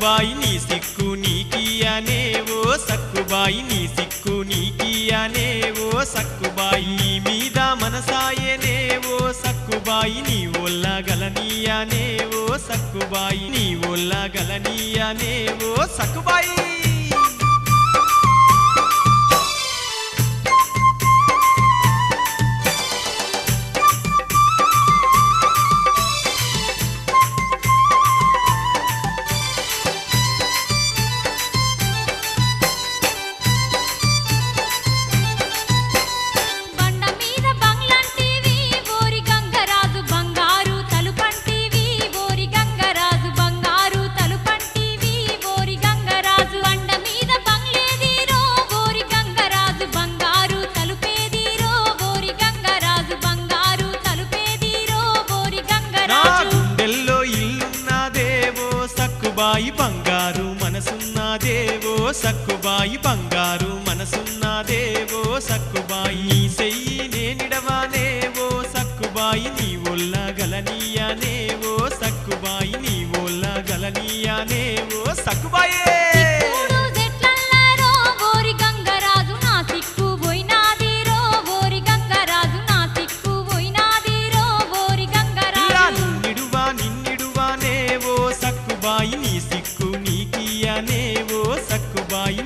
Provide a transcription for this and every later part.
సక్కుబాయి నీ సిక్కు నీకియానే ఓ సక్కుబాయి నీ సిక్కు నీకియానే ఓ సక్కుబాయి. నీ మీద మనసాయనే ఓ సక్కుబాయి నీ ఒల్లగలనీయానే ఓ సక్కుబాయి. నీ ఒల్లగలనీయానే ఓ సక్కుబాయి. సక్కుబాయి బంగారు మనసున్నా దేవో సక్కుబాయి బంగారు మనసున్నా దేవో సక్కు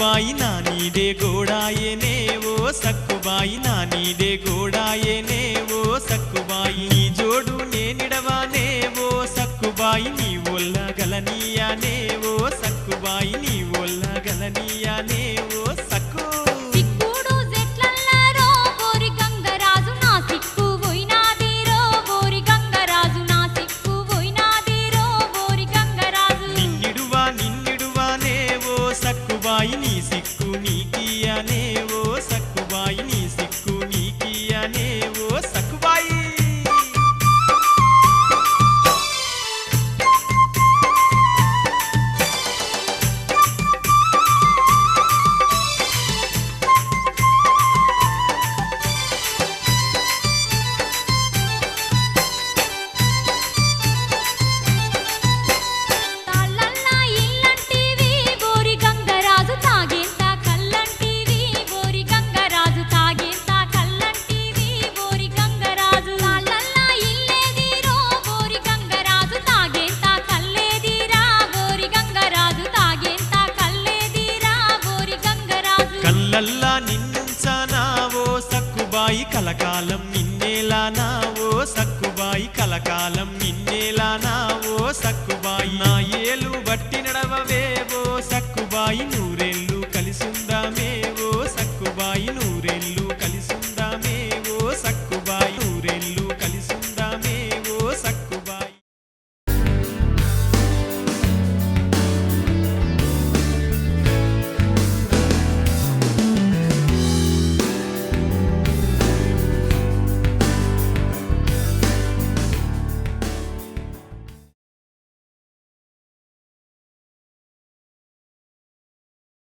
సక్కుబాయి నా నీదే గోడాయేనేవో సక్కుబాయి నా నీదే గోడాయేనేవో సక్కుబాయి నీ జోడు నేనిడవానేవో సక్కుబాయి నీ ఒల్లగలనీయానేవో సక్కుబాయి నీ ఒల్లగలనీయానేవో yanina నాయి కలకాలం నిన్నేలా నావో సక్కుబాయి. నా ఏలు బట్టి నడవవేవో సక్కుబాయి. నూరేళ్ళు కలిసిందామేవో సక్కుబాయి. నూ